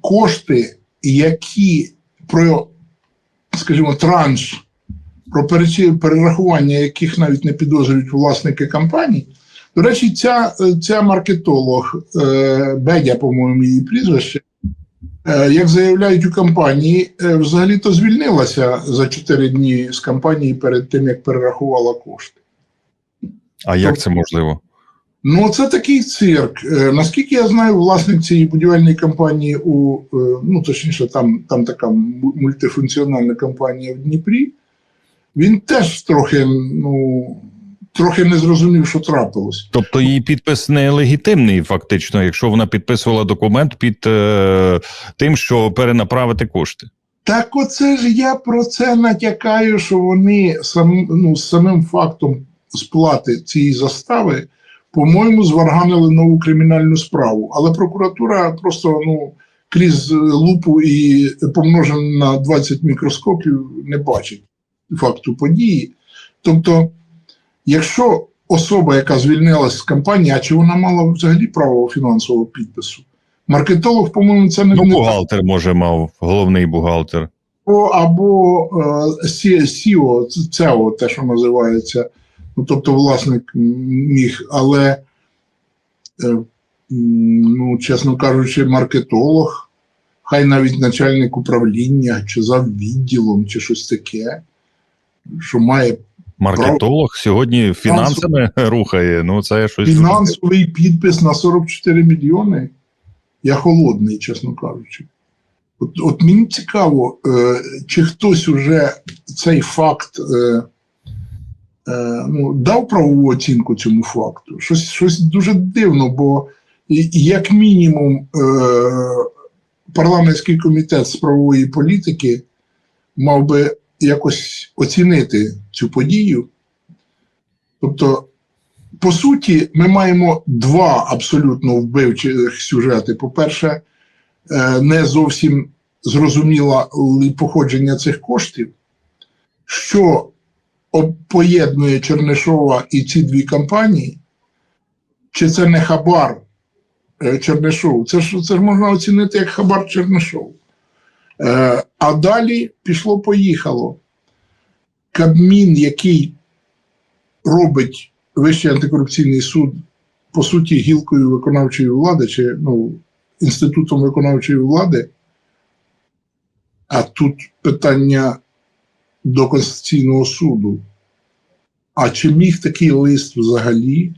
кошти, які про, скажімо, транш, про перерахування яких навіть не підозрюють власники компаній. До речі, ця, ця маркетолог е, Бедя, по-моєму, її прізвище, е, як заявляють у компанії, е, взагалі-то звільнилася за 4 дні з компанії перед тим, як перерахувала кошти. А як це можливо? Ну, це такий цирк. Е, Наскільки я знаю, власник цієї будівельної компанії у е, ну точніше, там, там така мультифункціональна компанія в Дніпрі. Він теж трохи, ну, трохи не зрозумів, що трапилось. Тобто її підпис нелегітимний, фактично, якщо вона підписувала документ під е, тим, що перенаправити кошти. Так, оце ж я про це натякаю, що вони сам, ну, з самим фактом сплати цієї застави, по-моєму, зварганили нову кримінальну справу. Але прокуратура просто ну, крізь лупу і помножено на 20 мікроскопів не бачить факту події. Тобто, якщо особа, яка звільнилась з компанії, а чи вона мала взагалі право фінансового підпису? Маркетолог, по-моєму, це не Ну, бухгалтер, може, мав, головний бухгалтер. або, або е, СІО, ЦЕО, те, що називається, ну, тобто власник міг, але, е, ну, чесно кажучи, маркетолог, хай навіть начальник управління, чи за відділом, чи щось таке, що має Маркетолог сьогодні фінансами рухає. Ну, це щось. фінансовий підпис на 44 мільйони. Я холодний, чесно кажучи. От, от мені цікаво, е, чи хтось уже цей факт е, ну, дав правову оцінку цьому факту. Щось, щось дуже дивно, бо як мінімум е, парламентський комітет з правової політики мав би якось оцінити цю подію. Тобто, по суті, ми маємо два абсолютно вбивчих сюжети. По-перше, е, не зовсім зрозуміло походження цих коштів, що поєднує Чернишова і ці дві компанії, чи це не хабар е, Чернишов? Це ж, це ж можна оцінити як хабар Чернишов. Е, А далі пішло-поїхало. Кабмін, який робить Вищий антикорупційний суд, по суті, гілкою виконавчої влади, чи ну, інститутом виконавчої влади. А тут питання до Конституційного суду. А чи міг такий лист взагалі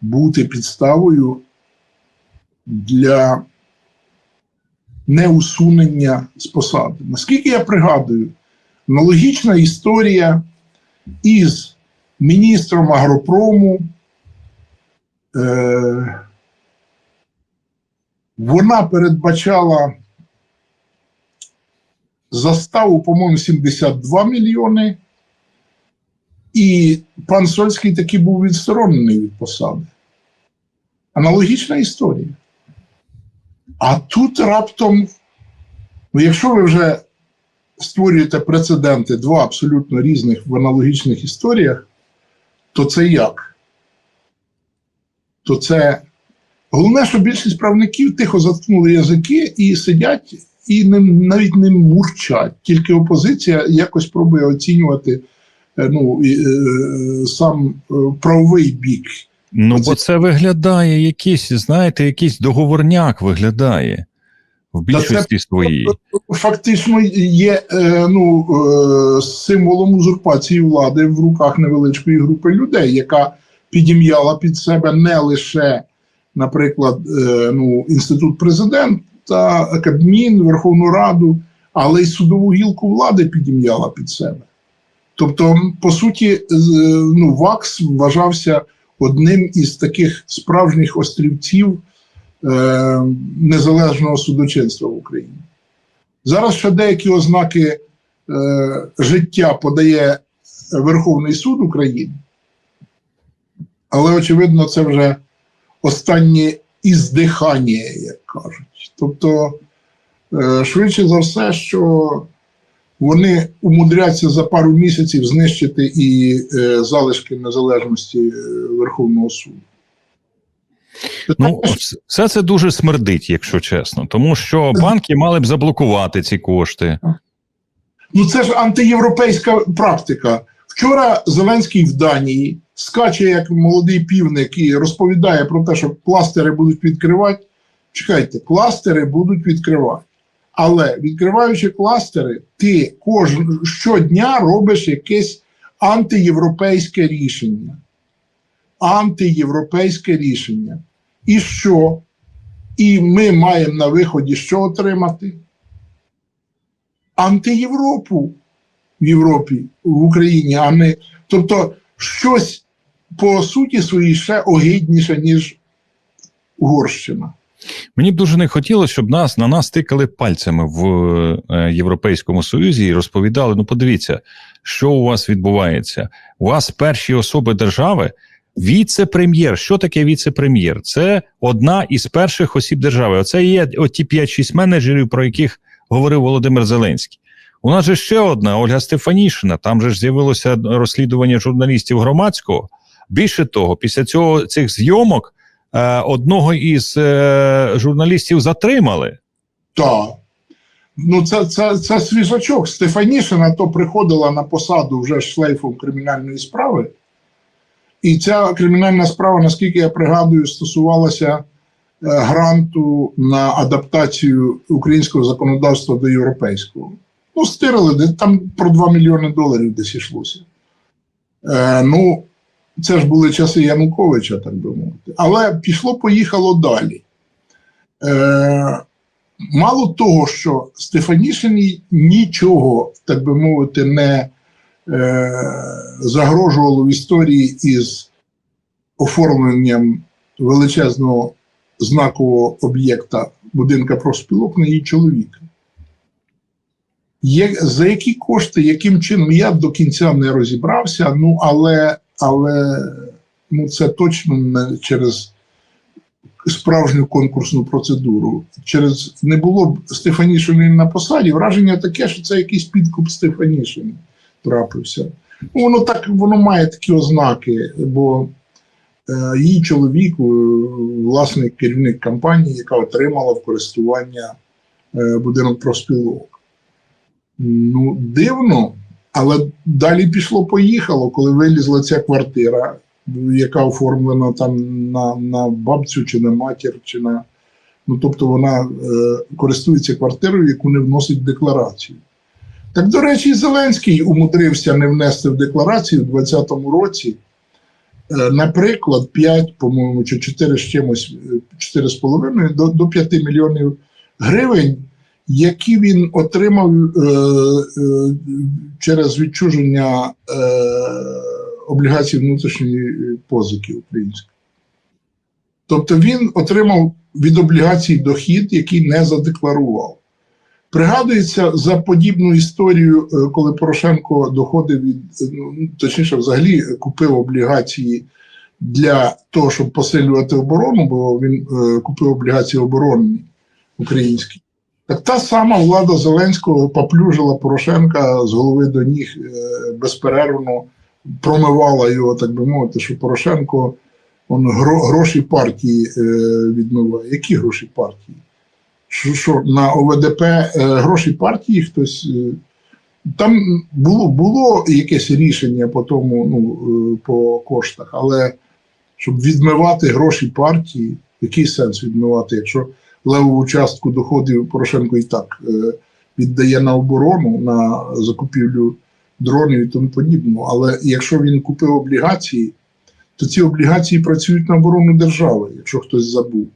бути підставою для неусунення з посади? Наскільки я пригадую, аналогічна історія із міністром агропрому. Е, вона передбачала заставу, по-моєму, 72 мільйони, і пан Сольський таки був відсторонений від посади. Аналогічна історія. А тут раптом, ну, якщо ви вже створюєте прецеденти два абсолютно різних в аналогічних історіях, то це як? То це головне, що більшість правників тихо заткнули язики і сидять і не, навіть не мурчать. Тільки опозиція якось пробує оцінювати е, ну, е, сам е, правовий бік. Ну, бо це виглядає якийсь, знаєте, якийсь договорняк виглядає в більшості своїй. Фактично є ну, символом узурпації влади в руках невеличкої групи людей, яка підім'яла під себе не лише, наприклад, ну, інститут президента, Кабмін, Верховну Раду, але й судову гілку влади підім'яла під себе. Тобто, по суті, ну, ВАКС вважався одним із таких справжніх острівців е, незалежного судочинства в Україні. Зараз ще деякі ознаки е, життя подає Верховний суд України, але, очевидно, це вже останнє іздихання, як кажуть. Тобто, е, швидше за все, що вони умудряться за пару місяців знищити і е, залишки незалежності е, Верховного суду. Ну, все це дуже смердить, якщо чесно, тому що банки мали б заблокувати ці кошти. Ну це ж антиєвропейська практика. Вчора Зеленський в Данії скаче як молодий півник і розповідає про те, що кластери будуть відкривати. Чекайте, кластери будуть відкривати. Але відкриваючи кластери, ти кожен щодня робиш якесь антиєвропейське рішення. Антиєвропейське рішення. І що? І ми маємо на виході що отримати? антиєвропу в Європі, в Україні, а не тобто щось по суті своїй ще огидніше, ніж Угорщина. Мені б дуже не хотілося, щоб нас на нас тикали пальцями в е, Європейському Союзі і розповідали: ну, подивіться, що у вас відбувається. У вас перші особи держави. Віце-прем'єр. Що таке віце-прем'єр? Це одна із перших осіб держави. Оце є оті 5-6 менеджерів, про яких говорив Володимир Зеленський. У нас же ще одна Ольга Стефанішина. Там же ж з'явилося розслідування журналістів громадського. Більше того, після цього цих зйомок одного із е, журналістів затримали. Так. Ну, це, це, це свіжачок. Стефанішина то приходила на посаду вже шлейфом кримінальної справи. І ця кримінальна справа, наскільки я пригадую, стосувалася е, гранту на адаптацію українського законодавства до європейського. Ну, стирили, там про 2 мільйони доларів десь йшлося. Е, ну, це ж були часи Януковича, так би мовити. Але пішло-поїхало далі. Е, мало того, що Стефанішині нічого, так би мовити, не е, загрожувало в історії із оформленням величезного знакового об'єкта будинка профспілок на її чоловіка. Є, за які кошти, яким чином, я до кінця не розібрався, ну але, але ну, це точно не через справжню конкурсну процедуру. Через не було б Стефанішини на посаді. Враження таке, що це якийсь підкуп Стефанішини трапився. Ну, воно так воно має такі ознаки, бо е, її чоловік, е, власний керівник компанії, яка отримала в користування е, будинок профспілок. Ну, дивно, але далі пішло-поїхало, коли вилізла ця квартира, яка оформлена там на, на бабцю чи на матір, чи на. Ну, тобто вона е, користується квартирою, яку не вносить в декларацію. Так, до речі, Зеленський умудрився не внести в декларацію у 2020 році, е, наприклад, 5, по-моєму, чи 4 з чимось, е, 4,5 до, до 5 мільйонів гривень, які він отримав е, е, через відчуження е, облігацій внутрішньої позики української. Тобто він отримав від облігацій дохід, який не задекларував. Пригадується за подібну історію, коли Порошенко доходив від, е, ну, точніше, взагалі купив облігації для того, щоб посилювати оборону, бо він купив облігації оборонні українські. Так та сама влада Зеленського поплюжила Порошенка з голови до ніг е, безперервно промивала його, так би мовити, що Порошенко он, гро, гроші партії е, відмиває. Які гроші партії? Що, що на ОВДП е, гроші партії хтось. Там було, було якесь рішення по тому, ну, по коштах, але щоб відмивати гроші партії, який сенс відмивати, якщо левову частку доходів Порошенко і так е, віддає на оборону, на закупівлю дронів і тому подібного. Але якщо він купив облігації, то ці облігації працюють на оборону держави, якщо хтось забув.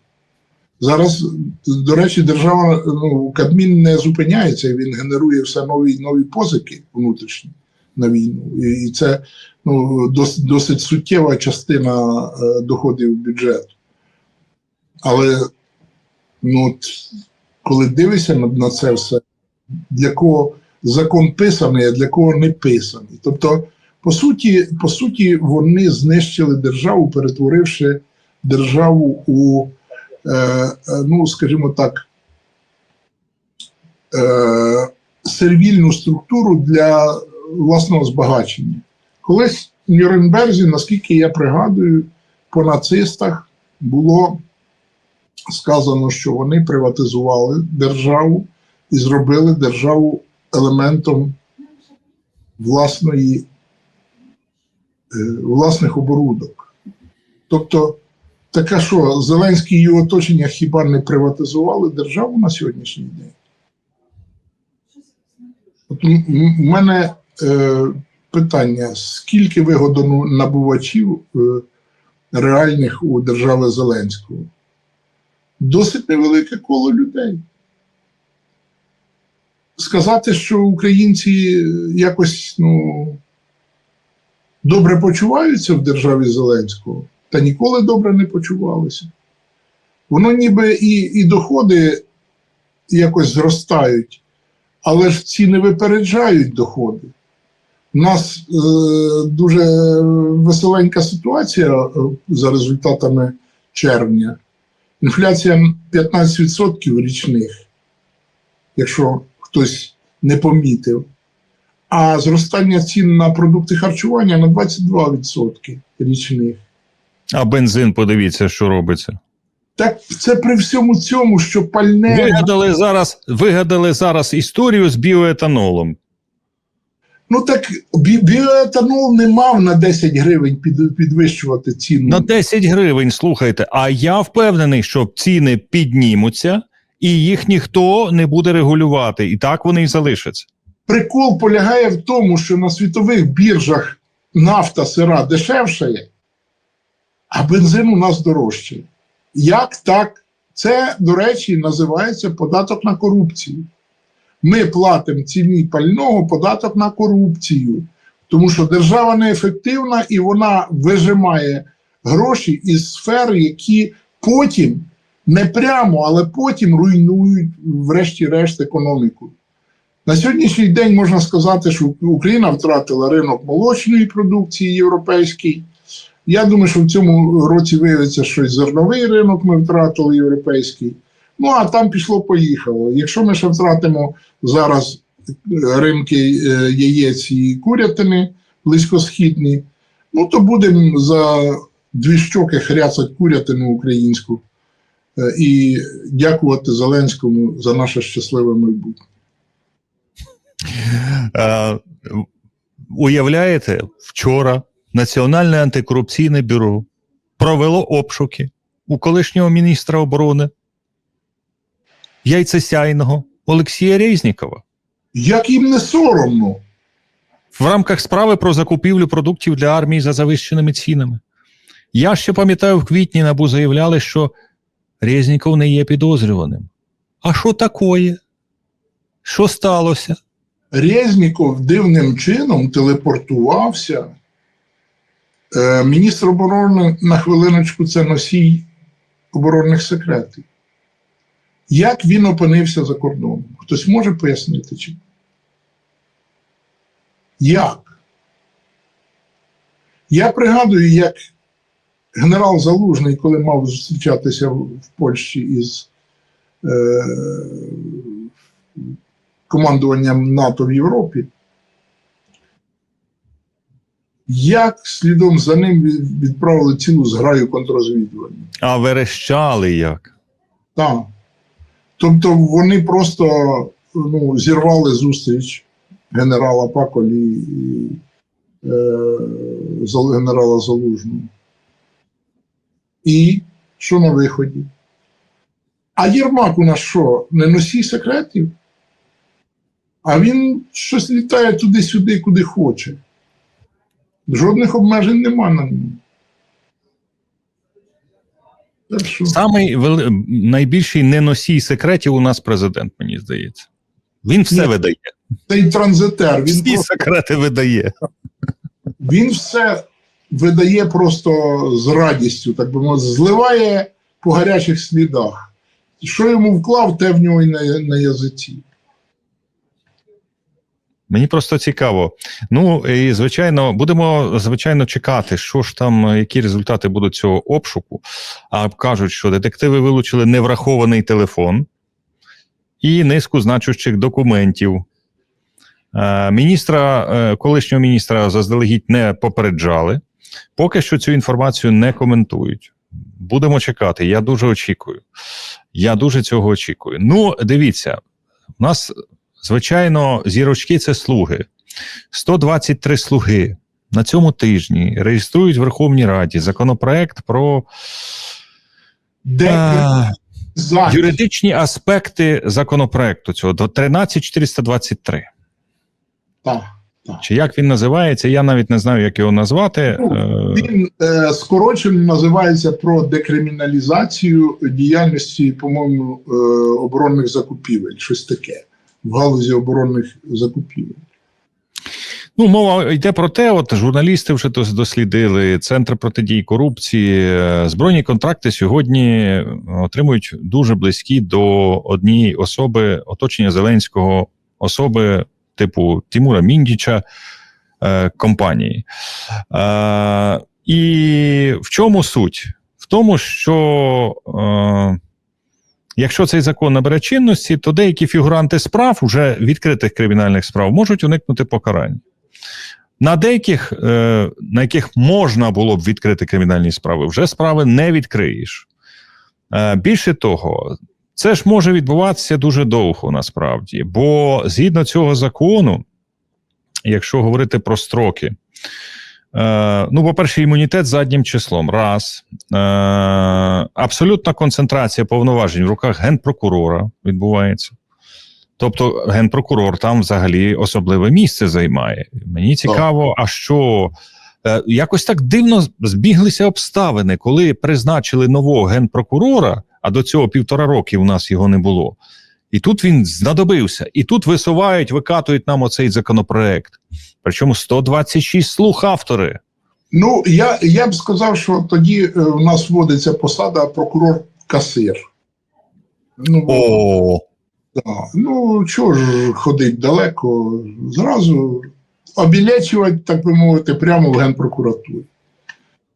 Зараз, до речі, держава ну, Кабмін не зупиняється, він генерує все нові і нові позики внутрішні на війну. І це ну, досить, досить суттєва частина е, доходів бюджету. Але ну, от, коли дивишся на, на це все, для кого закон писаний, а для кого не писаний. Тобто, по суті, по суті, вони знищили державу, перетворивши державу у, е, е, ну, скажімо так, е, сервільну структуру для власного збагачення. Колись в Нюрнберзі, наскільки я пригадую, по нацистах було сказано, що вони приватизували державу і зробили державу елементом власної, е, власних оборудок. Тобто, таке що Зеленський і його оточення хіба не приватизували державу на сьогоднішній день? От у мене е, питання: скільки вигоду набувачів е, реальних у держави Зеленського? Досить невелике коло людей. Сказати, що українці якось ну, добре почуваються в державі Зеленського, та ніколи добре не почувалися. Воно ніби і, і доходи якось зростають, але ж ціни випереджають доходи. У нас е, дуже веселенька ситуація е, за результатами червня. Інфляція 15% річних, якщо хтось не помітив. А зростання цін на продукти харчування на 22% річних. А бензин, подивіться, що робиться. Так це при всьому цьому, що пальне. Вигадали зараз, вигадали зараз історію з біоетанолом. Ну так бі- біоетанол не мав на 10 гривень під, підвищувати ціну. На 10 гривень, слухайте. А я впевнений, що ціни піднімуться, і їх ніхто не буде регулювати. І так вони і залишаться. Прикол полягає в тому, що на світових біржах нафта сира дешевшає, а бензин у нас дорожчий. Як так? Це, до речі, називається податок на корупцію. Ми платимо ціні пального податок на корупцію, тому що держава неефективна і вона вижимає гроші із сфер, які потім не прямо, але потім руйнують, врешті-решт, економіку. На сьогоднішній день можна сказати, що Україна втратила ринок молочної продукції європейський. Я думаю, що в цьому році виявиться, що зерновий ринок ми втратили європейський. Ну а там пішло-поїхало. Якщо ми ще втратимо зараз е, ринки е, яєць і курятини близькосхідні, ну то будемо за дві щоки хряцать курятину українську е, і дякувати Зеленському за наше щасливе майбутнє. Уявляєте, вчора Національне антикорупційне бюро провело обшуки у колишнього міністра оборони яйцесяйного Олексія Резнікова Як їм не соромно? в рамках справи про закупівлю продуктів для армії за завищеними цінами. Я ще пам'ятаю, в квітні набу заявляли, що Резніков не є підозрюваним. А що такое? Що сталося? Резніков дивним чином телепортувався. Е, міністр оборони на хвилиночку це носій оборонних секретів. Як він опинився за кордоном? Хтось може пояснити? Чи? Як? Я пригадую, як генерал Залужний, коли мав зустрічатися в Польщі із е, командуванням НАТО в Європі, як слідом за ним відправили цілу зграю контррозвідування. А верещали як? Так. Тобто вони просто ну, зірвали зустріч генерала Паколі і е, генерала Залужного. І що на виході? А Єрмак у нас що, не носій секретів? А він щось літає туди-сюди, куди хоче. Жодних обмежень нема на ньому. Самий вели... найбільший неносій секретів у нас президент, мені здається. Він все Ні. видає. Цей транзитер, він, Всі просто, секрети видає. він все видає просто з радістю, так би мовити, зливає по гарячих слідах. Що йому вклав, те в нього і на, на язиці. Мені просто цікаво. Ну і звичайно, будемо звичайно чекати, що ж там, які результати будуть цього обшуку. А кажуть, що детективи вилучили неврахований телефон і низку значущих документів. Е, Міністра, е, колишнього міністра заздалегідь не попереджали. Поки що цю інформацію не коментують. будемо чекати. Я дуже очікую. Я дуже цього очікую. Ну, дивіться, у нас, звичайно, зірочки це слуги. 123 слуги на цьому тижні реєструють в Верховній Раді законопроект про Де а, юридичні аспекти законопроекту цього до 13423. Так, так. Чи як він називається? Я навіть не знаю, як його назвати. Ну, Е, Він е, скорочено називається про декриміналізацію діяльності, по-моєму, е, оборонних закупівель. Щось таке в галузі оборонних закупівель. Ну, мова йде про те, от журналісти вже дослідили, центр протидії корупції. е, Збройні контракти сьогодні отримують дуже близькі до однієї особи оточення Зеленського, особи типу Тимура Міндіча е, компанії. Е, і в чому суть? В тому, що е, якщо цей закон набере чинності, то деякі фігуранти справ, уже відкритих кримінальних справ, можуть уникнути покарання. На деяких, е, на яких можна було б відкрити кримінальні справи, вже справи не відкриєш. Е, більше того, це ж може відбуватися дуже довго насправді, бо згідно цього закону, якщо говорити про строки, е, ну, по-перше, імунітет заднім числом. Раз. Е, абсолютна концентрація повноважень в руках генпрокурора відбувається. Тобто генпрокурор там взагалі особливе місце займає. Мені цікаво, а що е, якось так дивно збіглися обставини, коли призначили нового генпрокурора, а до цього півтора роки у нас його не було. І тут він знадобився. І тут висувають, викатують нам оцей законопроект. Причому 126 слух автори. Ну, я, я б сказав, що тоді е, у нас вводиться посада прокурор-касир. Ну, О, Да. Ну, чого ж ходить далеко, зразу обілечувати, так би мовити, прямо в Генпрокуратурі.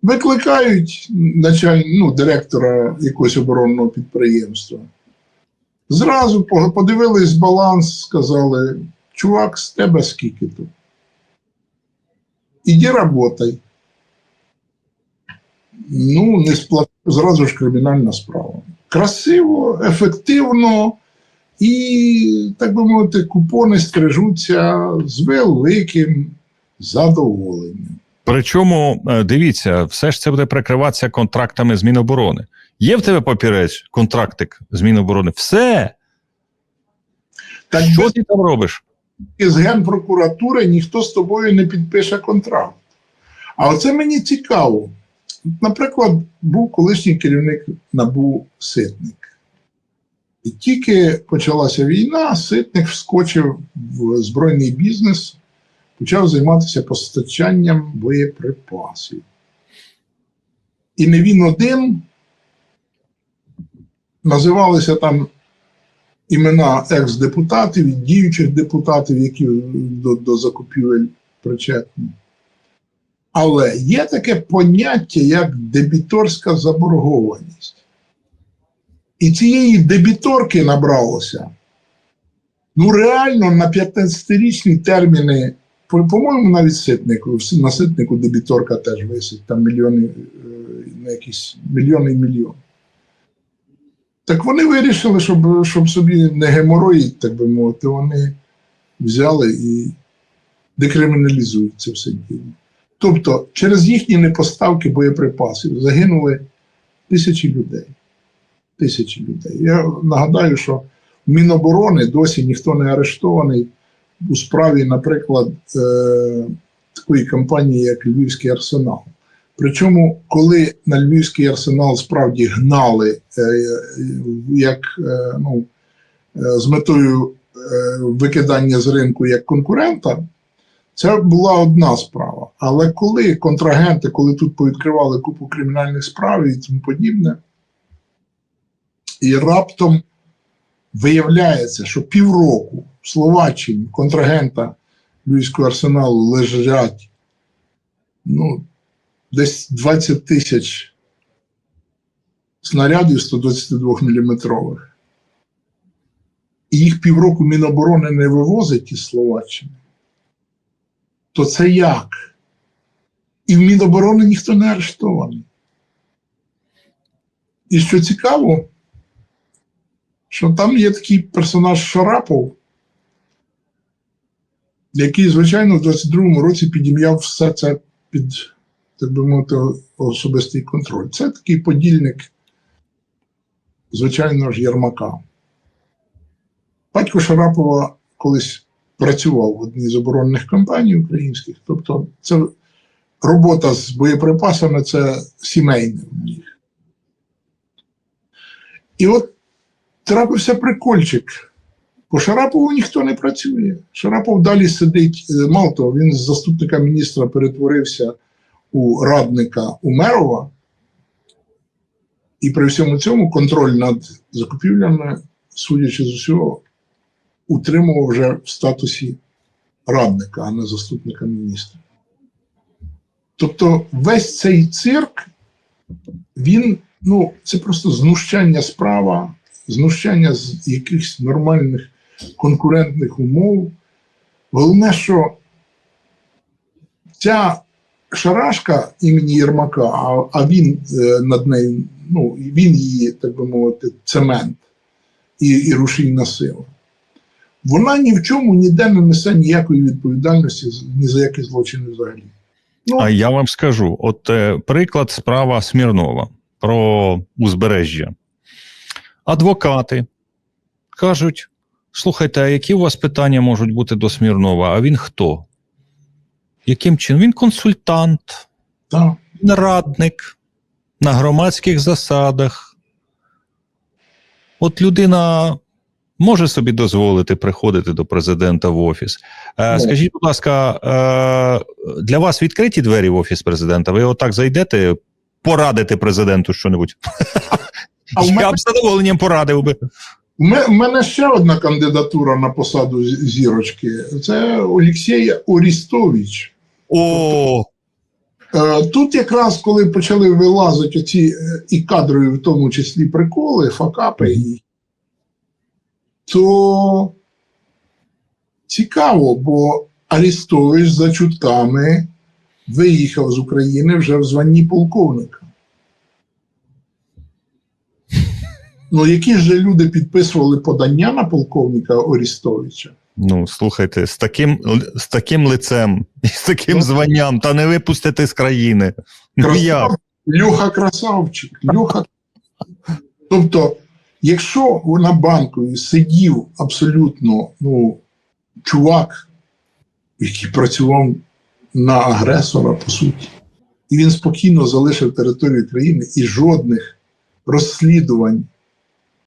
Викликають началь... ну, директора якогось оборонного підприємства. Зразу по- подивились баланс, сказали: чувак, з тебе скільки тут? Іди работай. Ну, не сплатив, зразу ж кримінальна справа. Красиво, ефективно. І, так би мовити, купони стрижуться з великим задоволенням. Причому е, дивіться, все ж це буде прикриватися контрактами з Міноборони. Є в тебе папірець, контрактик з Міноборони? Все. Так що без ти там робиш? з Генпрокуратури ніхто з тобою не підпише контракт. А оце мені цікаво. Наприклад, був колишній керівник НАБУ Ситник. І тільки почалася війна, Ситник вскочив в збройний бізнес, почав займатися постачанням боєприпасів. І не він один називалися там імена екс-депутатів і діючих депутатів, які до, до закупівель причетні. Але є таке поняття, як дебіторська заборгованість. І цієї дебіторки набралося. Ну, реально на 15-річні терміни, по-моєму, навіть ситнику, на ситнику дебіторка теж висить, там мільйони, е, на якісь мільйони і мільйони. Так вони вирішили, щоб, щоб собі не геморроїть, так би мовити, вони взяли і декриміналізують це все діло. Тобто, через їхні непоставки боєприпасів загинули тисячі людей. Тисячі людей. Я нагадаю, що в Міноборони досі ніхто не арештований у справі, наприклад, е- такої компанії, як Львівський арсенал. Причому, коли на Львівський арсенал справді гнали е, як е, ну, з метою викидання з ринку як конкурента, це була одна справа. Але коли контрагенти, коли тут повідкривали купу кримінальних справ і тому подібне, і раптом виявляється, що півроку в Словаччині контрагента Львівського арсеналу лежать ну, десь 20 тисяч снарядів 122 мм. І їх півроку Міноборони не вивозить із Словаччини. То це як? І в Міноборони ніхто не арештований. І що цікаво, що там є такий персонаж Шарапов, який, звичайно, в 22-му році підім'яв все це під, так би мовити, особистий контроль. Це такий подільник, звичайно ж, Єрмака. Батько Шарапова колись працював в одній з оборонних компаній українських, тобто це робота з боєприпасами це сімейне в них. І от трапився прикольчик. По Шарапову ніхто не працює. Шарапов далі сидить, е, мало того, він з заступника міністра перетворився у радника Умерова. І при всьому цьому контроль над закупівлями, судячи з усього, утримував вже в статусі радника, а не заступника міністра. Тобто весь цей цирк, він, ну, це просто знущання справа, знущання з якихось нормальних конкурентних умов. Головне, що ця шарашка імені Єрмака, а, він е, над нею, ну, він її, так би мовити, цемент і, і рушійна сила. Вона ні в чому ніде не несе ніякої відповідальності ні за які злочини взагалі. Ну, А я вам скажу: от е, приклад справа Смірнова про узбережжя. Адвокати кажуть: слухайте, а які у вас питання можуть бути до Смірнова? А він хто? Яким чином? Він консультант, він радник на громадських засадах. От людина може собі дозволити приходити до президента в офіс. Е, скажіть, будь ласка, е, для вас відкриті двері в офіс президента? Ви отак зайдете, порадите президенту що-небудь? Я б з задоволенням порадив би. В мене ще одна кандидатура на посаду зірочки. Це Олексій Орістович. О, Е, Тут якраз коли почали вилазити ці і кадрові, в тому числі приколи, факапи, то цікаво, бо Арістович за чутками виїхав з України вже в званні полковника. Ну, які ж люди підписували подання на полковника Орістовича? ну слухайте, з таким, з таким лицем з таким Ну. званням, та не випустити з країни. Ну як? Люха красавчик, Люха. Тобто, якщо на банкові сидів абсолютно ну, чувак, який працював на агресора, по суті, і він спокійно залишив територію країни і жодних розслідувань